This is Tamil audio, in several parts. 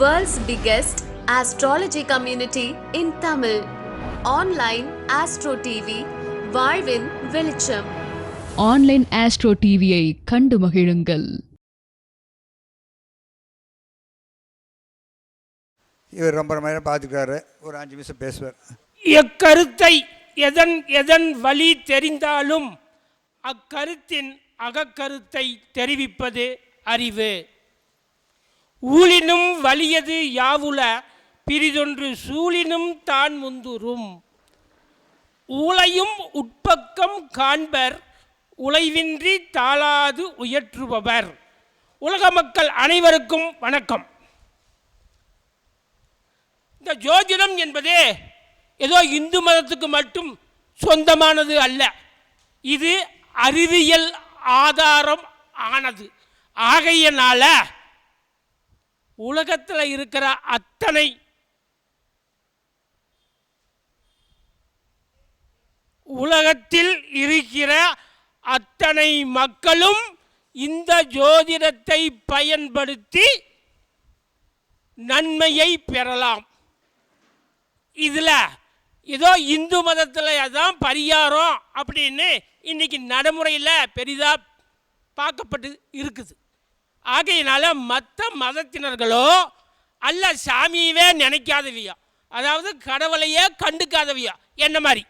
World's biggest astrology community in Tamil. Online Astro TV, வாழ்வின் வெளிச்சம். ஆன்லைன் ஆஸ்ட்ரோ டிவியை கண்டு மகிழுங்கள். இவர் ரொம்ப ரொம்ப நேரம் பார்த்துக்கிறாரு. ஒரு அஞ்சு நிமிஷம் பேசுவார். எக்கருத்தை எதன் எதன் வழி தெரிந்தாலும் அக்கருத்தின் அகக்கருத்தை தெரிவிப்பது அறிவு. ஊழினும் வலியது யாவுல பிரிதொன்று சூழினும் தான் முந்துரும் ஊழையும் உட்பக்கம் காண்பர் உழைவின்றி தாளாது உயற்றுபவர். உலக மக்கள் அனைவருக்கும் வணக்கம். இந்த ஜோதிடம் என்பதே ஏதோ இந்து மதத்துக்கு மட்டும் சொந்தமானது அல்ல. இது அறிவியல் ஆதாரம் ஆனது. ஆகையனால உலகத்தில் இருக்கிற அத்தனை உலகத்தில் இருக்கிற அத்தனை மக்களும் இந்த ஜோதிடத்தை பயன்படுத்தி நன்மையை பெறலாம். இதில் ஏதோ இந்து மதத்தில் அதான் பரிகாரம் அப்படின்னு இன்னைக்கு நடைமுறையில் பெரிதாக பார்க்கப்பட்டு இருக்குது. ஆகையினால மற்ற மதத்தினர்களோ அல்ல சாமியவே நினைக்காதவியா? அதாவது கடவுளையே கண்டுக்காதவியா? என்ன மாதிரி?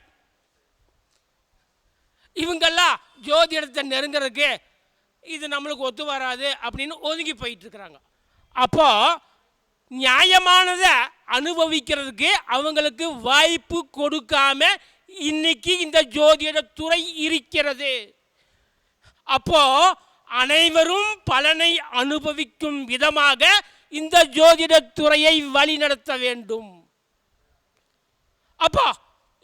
இவங்கெல்லாம் ஜோதிடத்தை நெருங்கிறதுக்கு இது நம்மளுக்கு ஒத்து வராது அப்படின்னு ஒதுங்கி போயிட்டு இருக்கிறாங்க அப்போ நியாயமானதை அனுபவிக்கிறதுக்கு அவங்களுக்கு வாய்ப்பு கொடுக்காம இன்னைக்கு இந்த ஜோதிட துறை இருக்கிறது. அப்போது அனைவரும் பலனை அனுபவிக்கும் விதமாக இந்த ஜோதிட துறையை வழிநடத்த வேண்டும். அப்போ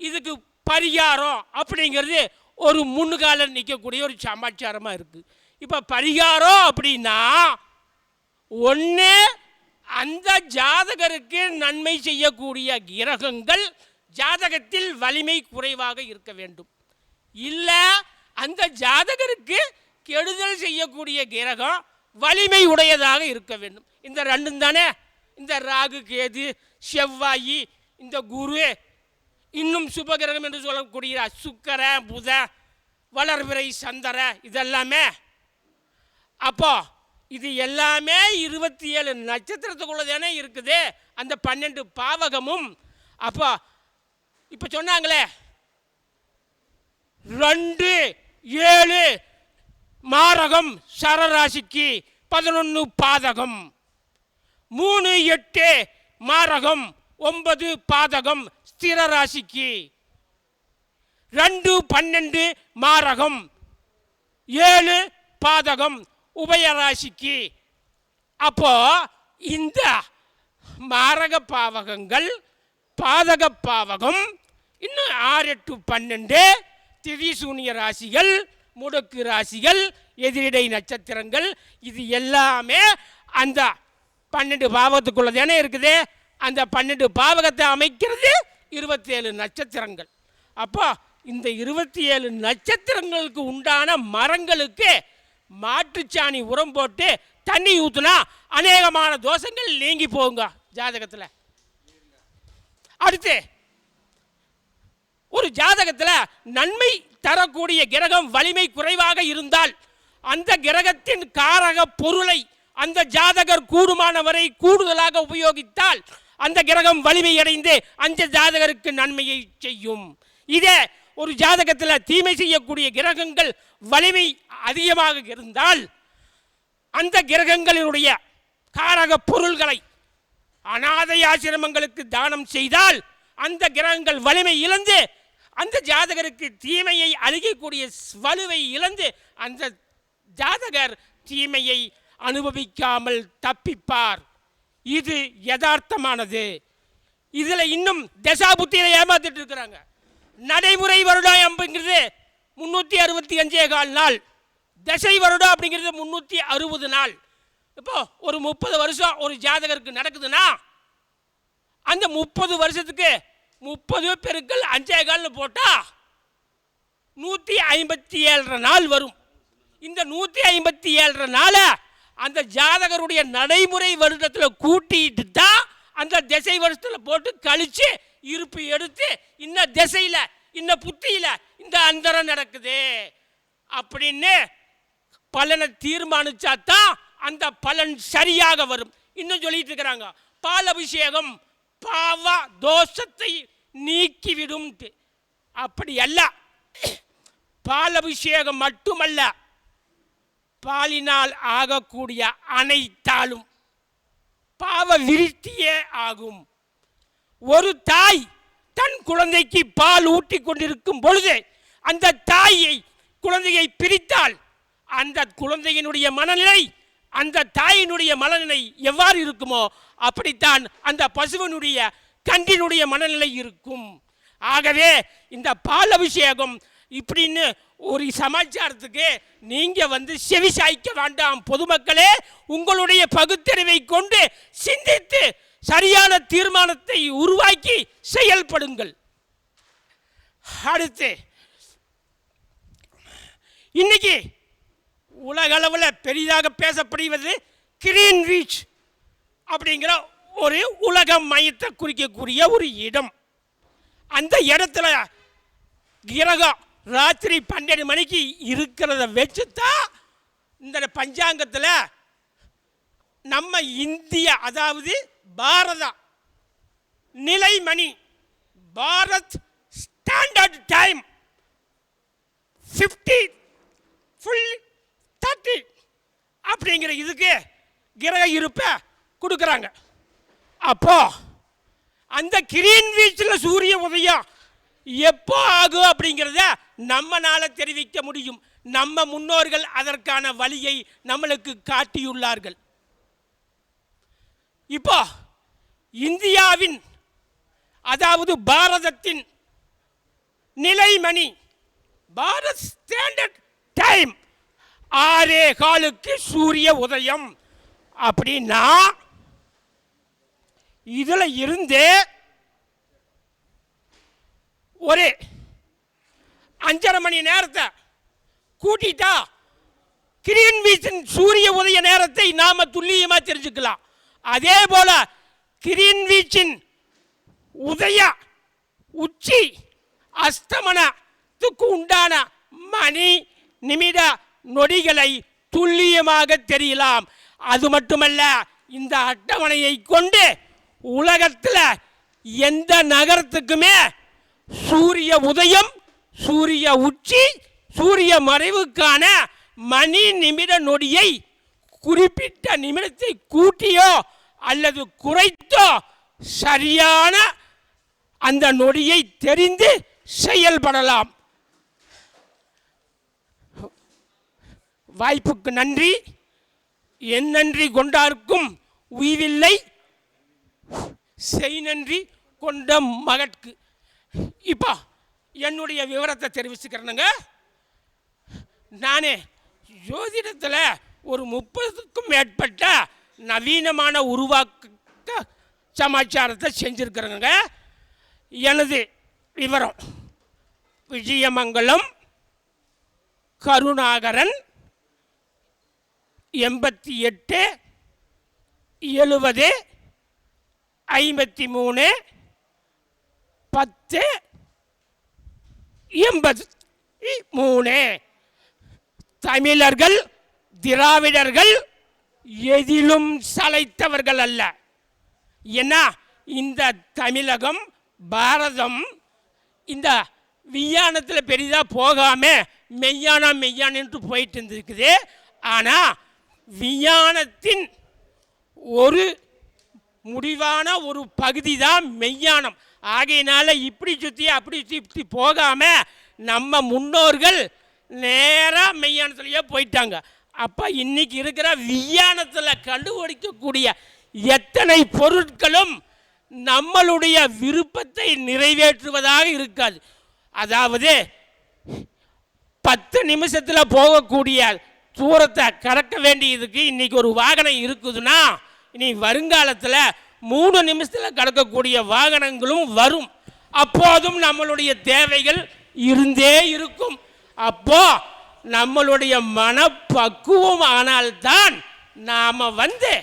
இதுக்கு பரிகாரம் அப்படிங்கிறது ஒரு முன்னுகால நிற்கக்கூடிய ஒரு சமாச்சாரமாக இருக்குது இப்போ பரிகாரம் அப்படின்னா ஒன்று அந்த ஜாதகருக்கு நன்மை செய்யக்கூடிய கிரகங்கள் ஜாதகத்தில் வலிமை குறைவாக இருக்க வேண்டும். இல்லை அந்த ஜாதகருக்கு கெடுதல் செய்யக்கூடிய கிரகம் வலிமை உடையதாக இருக்க வேண்டும். இந்த ரெண்டும் தானே? இந்த ராகு கேது செவ்வாயி இந்த குரு இன்னும் சுபகிரகம் என்று சொல்லக்கூடிய சுக்கர புத வளர்பிறை சந்தர இதெல்லாமே. அப்போ இது எல்லாமே இருபத்தி ஏழு நட்சத்திரத்துக்குள்ள தானே இருக்குது. அந்த பன்னெண்டு பாவகமும். அப்போ இப்போ சொன்னாங்களே ரெண்டு ஏழு மாரகம் சரராசிக்கு பதினொன்று பாதகம். மூணு எட்டு மாரகம் ஒன்பது பாதகம் ஸ்திர ராசிக்கு ரெண்டு பன்னெண்டு மாரகம் ஏழு பாதகம் உபயராசிக்கு. அப்போ இந்த மாரக பாவகங்கள் பாதக பாவகம் இன்னும் ஆறு எட்டு பன்னெண்டு திரிசூனிய ராசிகள் முடக்கு ராசிகள் எதிரிடை நட்சத்திரங்கள் இது எல்லாமே அந்த பன்னெண்டு பாவத்துக்குள்ளே தானே இருக்குது. அந்த பன்னெண்டு பாவகத்தை அமைக்கிறது இருபத்தேழு நட்சத்திரங்கள். அப்போ இந்த இருபத்தி ஏழு நட்சத்திரங்களுக்கு உண்டான மரங்களுக்கு மாட்டுச்சாணி உரம் போட்டு தண்ணி ஊற்றுனா அநேகமான தோஷங்கள் நீங்கி போகுங்க ஜாதகத்தில். அடுத்து ஒரு ஜாதகத்தில் நன்மை தரக்கூடிய கிரகம் வலிமை குறைவாக இருந்தால் அந்த கிரகத்தின் காரக பொருளை அந்த ஜாதகர் கூடுமானவரை கூடுதலாக உபயோகித்தால் அந்த கிரகம் வலிமை அடைந்து அந்த ஜாதகருக்கு நன்மையை செய்யும். இதே ஒரு ஜாதகத்தில் தீமை செய்யக்கூடிய கிரகங்கள் வலிமை அதிகமாக இருந்தால் அந்த கிரகங்களினுடைய காரக பொருள்களை அனாதை ஆசிரமங்களுக்கு தானம் செய்தால் அந்த கிரகங்கள் வலிமை இழந்து அந்த ஜாதகருக்கு தீமையை அழிக்கக்கூடிய வலுவை இழந்து அந்த ஜாதகர் தீமையை அனுபவிக்காமல் தப்பிப்பார். இது யதார்த்தமானது. இதில் இன்னும் தசாபுத்தியில் ஏமாத்திட்டு இருக்கிறாங்க. நடைமுறை வருடம் அப்படிங்கிறது முந்நூற்றி அறுபத்தி அஞ்சே கால் நாள். தசை வருடம் அப்படிங்கிறது முந்நூற்றி அறுபது நாள். இப்போ ஒரு முப்பது வருஷம் ஒரு ஜாதகருக்கு நடக்குதுன்னா அந்த முப்பது வருஷத்துக்கு முப்பது பெருக்கள் அஞ்சே காலில் போட்டால் நூற்றி ஐம்பத்தி ஏழரை நாள் வரும். இந்த நூற்றி ஐம்பத்தி ஏழரை நாளை அந்த ஜாதகருடைய நடைமுறை வருடத்தில் கூட்டிட்டு தான் அந்த திசை வருஷத்தில் போட்டு கழித்து இருப்பு எடுத்து இன்ன திசையில் இந்த புத்தியில் இந்த அந்தரம் நடக்குது அப்படின்னு பலனை தீர்மானிச்சா தான் அந்த பலன் சரியாக வரும். இன்னும் சொல்லிட்டு இருக்கிறாங்க. பால் அபிஷேகம் பாவ தோஷத்தை நீக்கிவிடும் அப்படி அல்ல பால் அபிஷேகம் மட்டுமல்ல பாலினால் ஆகக்கூடிய அனைத்தாலும் பாவ விருத்தியே ஆகும். ஒரு தாய் தன் குழந்தைக்கு பால் ஊட்டி கொண்டிருக்கும் பொழுது அந்த தாயை குழந்தையை பிரித்தால் அந்த குழந்தையினுடைய மனநிலை அந்த தாயினுடைய மனநிலை எவ்வாறு இருக்குமோ அப்படித்தான் அந்த பசுவனுடைய கன்றினுடைய மனநிலை இருக்கும். ஆகவே இந்த பால் அபிஷேகம் இப்படின்னு ஒரு சமாச்சாரத்துக்கு நீங்கள் வந்து செவி சாய்க்க வேண்டாம். பொதுமக்களே உங்களுடைய பகுத்தறிவை கொண்டு சிந்தித்து சரியான தீர்மானத்தை உருவாக்கி செயல்படுங்கள். அடுத்து இன்னைக்கு உலகளவில் பெரிதாக பேசப்படுவது கிரீன் ரீச் அப்படிங்கிற ஒரு உலக மையத்தை குறிக்கக்கூடிய ஒரு இடம். அந்த இடத்துல கிரகம் ராத்திரி பன்னெண்டு மணிக்கு இருக்கிறத வச்சு தான் இந்த பஞ்சாங்கத்தில் நம்ம இந்திய அதாவது பாரதா நிலைமணி Bharat standard time fifty full thirty அப்படிங்கிற இதுக்கு கிரக இருப்பை கொடுக்குறாங்க. அப்போ அந்த கிரீன் வீச்சில் சூரிய உதயம் எப்போ ஆகும் அப்படிங்கிறத நம்மனால் தெரிவிக்க முடியும். நம்ம முன்னோர்கள் அதற்கான வழியை நம்மளுக்கு காட்டியுள்ளார்கள். இப்போ இந்தியாவின் அதாவது பாரதத்தின் நிலைமணி பாரத் ஸ்டாண்டர்ட் டைம் ஆறே காலுக்கு சூரிய உதயம் அப்படின்னா இதுல இருந்தே ஒரு அஞ்சரை மணி நேரத்தை கூட்டிட்டா கிரீன் வீச்சின் சூரிய உதய நேரத்தை நாம துல்லியமா தெரிஞ்சுக்கலாம். அதே போல கிரீன்வீச்சின் உதய உச்சி அஸ்தமனத்துக்கு உண்டான மணி நிமிட நொடிகளை துல்லியமாக தெரியலாம். அது மட்டுமல்ல இந்த அட்டவணையை கொண்டு உலகத்தில் எந்த நகரத்துக்குமே சூரிய உதயம் சூரிய உச்சி சூரிய மறைவுக்கான மணி நிமிட நொடியை குறிப்பிட்ட நிமிடத்தை கூட்டியோ அல்லது குறைத்தோ சரியான அந்த நொடியை தெரிந்து செயல்படலாம். வாய்ப்புக்கு நன்றி. என் நன்றி கொண்டார்க்கும் உயிரில்லை செய் நன்றி கொண்ட மகட்கு. இப்போ என்னுடைய விவரத்தை தெரிவிச்சுக்கிறேனுங்க. நானே ஜோதிடத்தில் ஒரு முப்பதுக்கும் மேற்பட்ட நவீனமான உருவாக்க சமாச்சாரத்தை செஞ்சுருக்கிறேங்க எனது விவரம். விஜயமங்கலம் கருணாகரன் எண்பத்தி எட்டு எழுபது ஐம்பத்தி மூணு பத்து எண்பது. மூணு. தமிழர்கள் திராவிடர்கள் எதிலும் சளைத்தவர்கள் அல்ல. ஏன்னா இந்த தமிழகம் பாரதம் இந்த விஞ்ஞானத்தில் பெரிதாக போகாம மெய்யானா மெய்யானன்ட்டு போயிட்டு இருந்திருக்குது. ஆனால் விஞ்ஞானத்தின் ஒரு முடிவான ஒரு பகுதி தான் மெய்யானம் ஆகையினால இப்படி சுற்றி அப்படி சுற்றி போகாமல் நம்ம முன்னோர்கள் நேராக மெய்யானத்துலேயே போயிட்டாங்க. அப்போ இன்றைக்கி இருக்கிற விஞ்ஞானத்தில் கண்டுபிடிக்கக்கூடிய எத்தனை பொருட்களும் நம்மளுடைய விருப்பத்தை நிறைவேற்றுவதாக இருக்காது. அதாவது பத்து நிமிஷத்தில் போகக்கூடிய தூரத்தை கடக்க வேண்டியதுக்கு இன்றைக்கி ஒரு வாகனம் இருக்குதுன்னா இனி வருங்காலத்தில் மூணு நிமிஷத்தில் கடக்கக்கூடிய வாகனங்களும் வரும். அப்போதும் நம்மளுடைய தேவைகள் இருந்தே இருக்கும். அப்போ நம்மளுடைய மனப்பக்குவம் ஆனால்தான் நாம் வந்து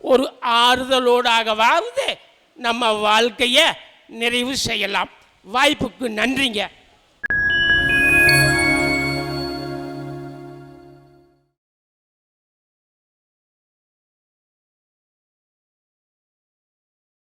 ஒரு ஆறுதலோடாகவாவது நம்ம வாழ்க்கையை நிறைவு செய்யலாம். வாய்ப்புக்கு நன்றிங்க.